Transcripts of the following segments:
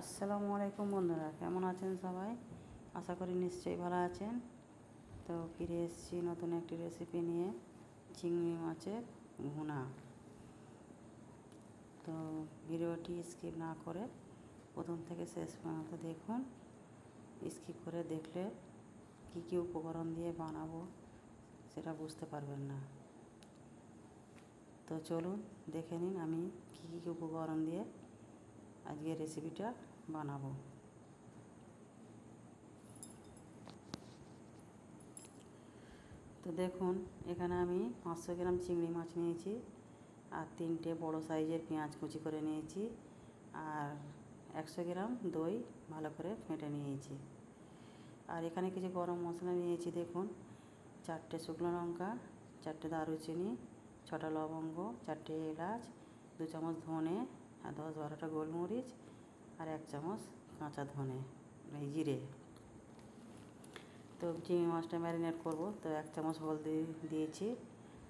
আসসালামু আলাইকুম বন্ধুরা, কেমন আছেন সবাই? আশা করি নিশ্চয়ই ভালো আছেন। তো ফিরে এসেছি নতুন একটি রেসিপি নিয়ে, চিংড়ি মাছের ভুনা। তো ভিডিওটি স্কিপ না করে প্রথম থেকে শেষ পর্যন্ত দেখুন। স্কিপ করে দেখলে কী কী উপকরণ দিয়ে বানাবো সেটা বুঝতে পারবেন না। তো চলুন দেখে নিন আমি কী কী উপকরণ দিয়ে আজকে রেসিপিটা বানাবো। তো দেখুন, এখানে আমি পাঁচশো গ্রাম চিংড়ি মাছ নিয়েছি আর তিনটে বড় সাইজের পেঁয়াজ কুচি করে নিয়েছি আর একশো গ্রাম দই ভালো করে ফেটে নিয়েছি। আর এখানে কিছু গরম মশলা নিয়েছি, দেখুন, চারটে শুকনো লঙ্কা, চারটে দারুচিনি, ছটা লবঙ্গ, চারটে এলাচ, দু চামচ ধনে আর দশ বারোটা গোলমরিচ আর এক চামচ কাঁচা ধনে, এই জিরে। তো চিংড়ি মাছটা ম্যারিনেট করব। তো এক চামচ হলদি দিয়েছি,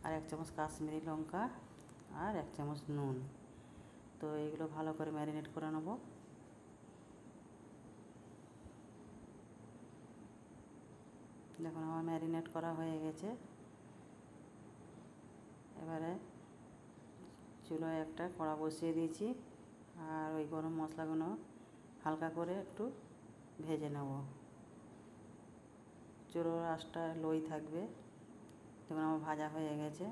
আর এক চামচ কাশ্মীরি লঙ্কা, আর এক চামচ নুন। তো এগুলো ভালো করে ম্যারিনেট করে নেব। দেখুন, আমার ম্যারিনেট করা হয়ে গেছে। এবারে চুলোয় একটা, কড়া বসিয়ে দিয়েছি। আর ওই গরম মশলাগুলো হালকা করে একটু ভেজে নেব। চুলোর আঁচটা লই থাকবে। দেখুন আমার ভাজা হয়ে গেছে।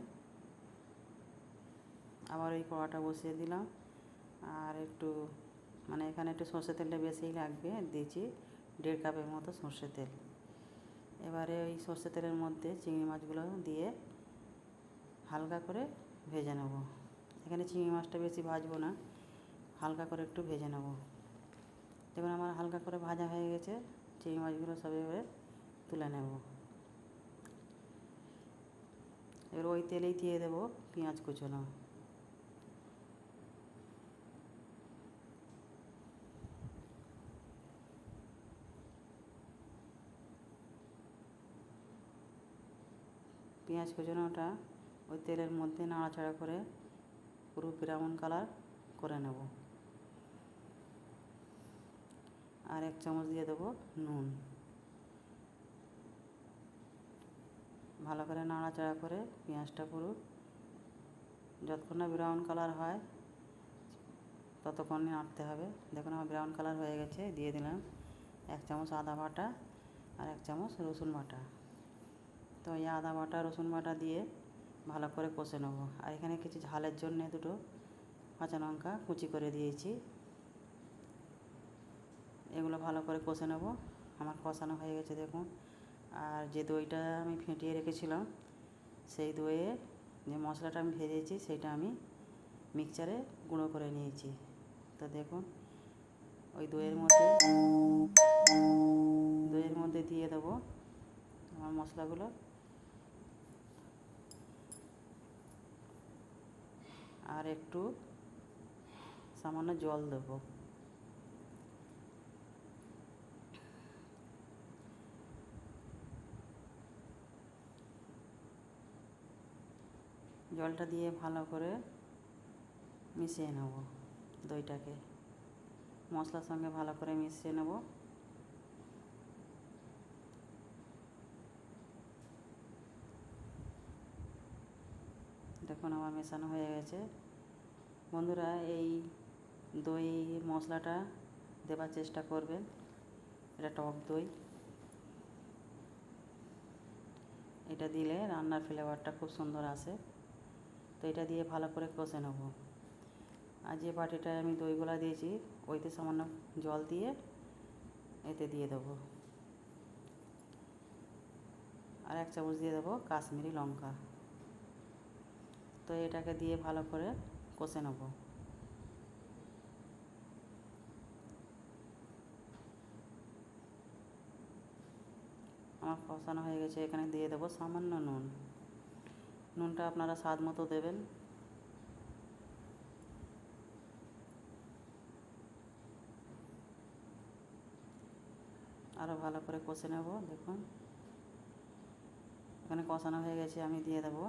আবার ওই কড়াটা বসিয়ে দিলাম। আর একটু মানে এখানে একটু সর্ষে তেলটা বেশিই লাগবে, দিয়েছি দেড় কাপের মতো সর্ষে তেল। এবারে ওই সর্ষে তেলের মধ্যে চিংড়ি মাছগুলো দিয়ে হালকা করে ভেজে নেব। এখানে চিংড়ি মাছটা বেশি ভাজবো না, হালকা করে একটু ভেজে নেব। দেখুন আমার হালকা করে ভাজা হয়ে গেছে, চিংড়ি মাছগুলো সব এবারে তুলে নেব। এবার ওই তেলেই দিয়ে দেবো পেঁয়াজ কুচোনো। পেঁয়াজ কুচোনোটা ওই তেলের মধ্যে নাড়াচাড়া করে পুরো ব্রাউন কালার করে নেব। আর এক চামচ দিয়ে দেবো নুন। ভালো করে নাড়াচাড়া করে পেঁয়াজটা পুরো যতক্ষণ না ব্রাউন কালার হয় ততক্ষণ নাড়তে হবে। দেখুন আমার ব্রাউন কালার হয়ে গেছে, দিয়ে দিলাম এক চামচ আদা বাটা আর এক চামচ রসুন বাটা। তো এই আদা বাটা, রসুন বাটা দিয়ে ভালো করে কষে নেব। আর এখানে কিছু ঝালের জন্যে দুটো কাঁচা লঙ্কা কুচি করে দিয়েছি। এগুলো ভালো করে কষে নেব। আমার কষানো হয়ে গেছে দেখুন। আর যে দইটা আমি ফেটিয়ে রেখেছিলাম, সেই দইয়ে যে মশলাটা আমি ভেজেছি, সেটা আমি মিক্সচারে গুঁড়ো করে নিয়েছি। তো দেখুন, ওই দইয়ের মধ্যে দইয়ের মধ্যে দিয়ে দেবো আমার মশলাগুলো। আর একটু সামান্য জল দেবো। জলটা দিয়ে ভালো করে মিশিয়ে নেব দইটাকে। মশলার সঙ্গে ভালো করে মিশিয়ে নেব। দেখুন আমার মেশানো হয়ে গেছে। বন্ধুরা, এই দই মশলাটা দেবার চেষ্টা করবেন। এটা টক দই। এটা দিলে রান্নার ফ্লেভারটা খুব সুন্দর আসে। তো এটা দিয়ে ভালো করে কষে নেব। আর যে বাটিটায় আমি দইগুলা দিয়েছি, ওইতে সামান্য জল দিয়ে এতে দিয়ে দেবো। আর এক চামচ দিয়ে দেবো কাশ্মীরি লঙ্কা। তো এটাকে দিয়ে ভালো করে কষে নেব। আমার কষানো হয়ে গেছে, এখানে দিয়ে দেবো সামান্য নুন। নুনটা আপনারা স্বাদ মতো দেবেন। আরও ভালো করে কষে নেব, দেখুন। এখানে কষানো হয়ে গেছে, আমি দিয়ে দেবো।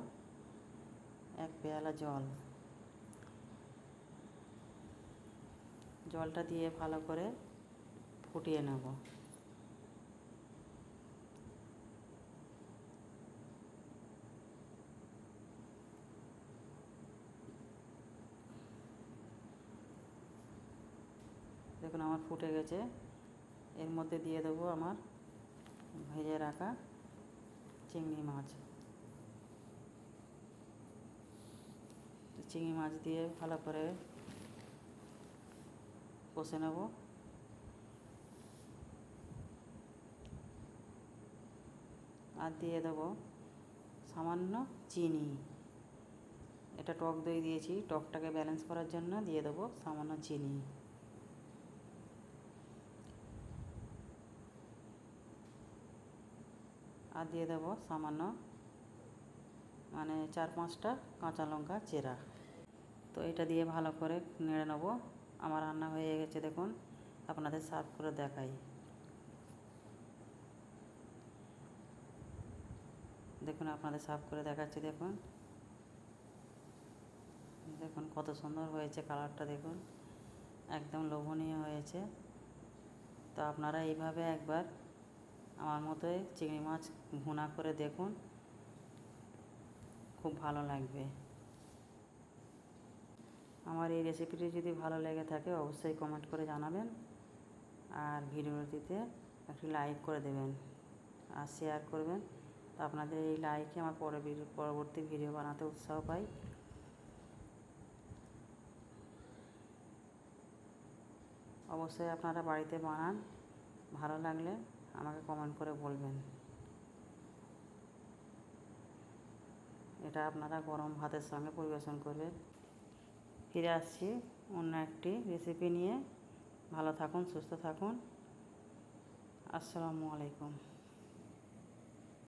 এক পেয়ালা জল। জলটা দিয়ে ভালো করে ফুটিয়ে নেব। দেখুন, আমার ফুটে গেছে। এর মধ্যে দিয়ে দেবো আমার ভেজে রাখা চিংড়ি মাছ তো চিংড়ি মাছ দিয়ে ভালো করে কষে নেব। আর দিয়ে দেবো সামান্য চিনি। এটা টক দই দিয়েছি, টকটাকে ব্যালেন্স করার জন্য দিয়ে দেবো সামান্য চিনি। আর দিয়ে দেবো সামান্য মানে চার পাঁচটা কাঁচা লঙ্কা চেরা। তো এটা দিয়ে ভালো করে নেড়ে নেব। আমার রান্না হয়ে গেছে, দেখুন, আপনাদের সার্ভ করে দেখাই। দেখুন, আপনাদের সার্ভ করে দেখাচ্ছি, দেখুন। দেখুন, কত সুন্দর হয়েছে কালারটা, দেখুন। একদম লোভনীয় হয়েছে। তো আপনারা এইভাবে একবার আমার মতোই চিংড়ি মাছ ভুনা করে দেখুন। খুব ভালো লাগবে। আমার এই রেসিপিটি যদি ভালো লেগে থাকে, অবশ্যই কমেন্ট করে জানাবেন। আর ভিডিওটিতে একটি লাইক করে দেবেন আর শেয়ার করবেন। তো আপনাদের এই লাইকে আমার পরে পরবর্তী ভিডিও বানাতে উৎসাহ পাই। অবশ্যই আপনারা বাড়িতে বানান, ভালো লাগলে আমাকে কমেন্ট করে বলবেন। এটা আপনারা গরম ভাতের সঙ্গে পরিবেশন করবেন ফিরে আসছি অন্য একটি রেসিপি নিয়ে। ভালো থাকুন সুস্থ থাকুন। আসসালামু আলাইকুম।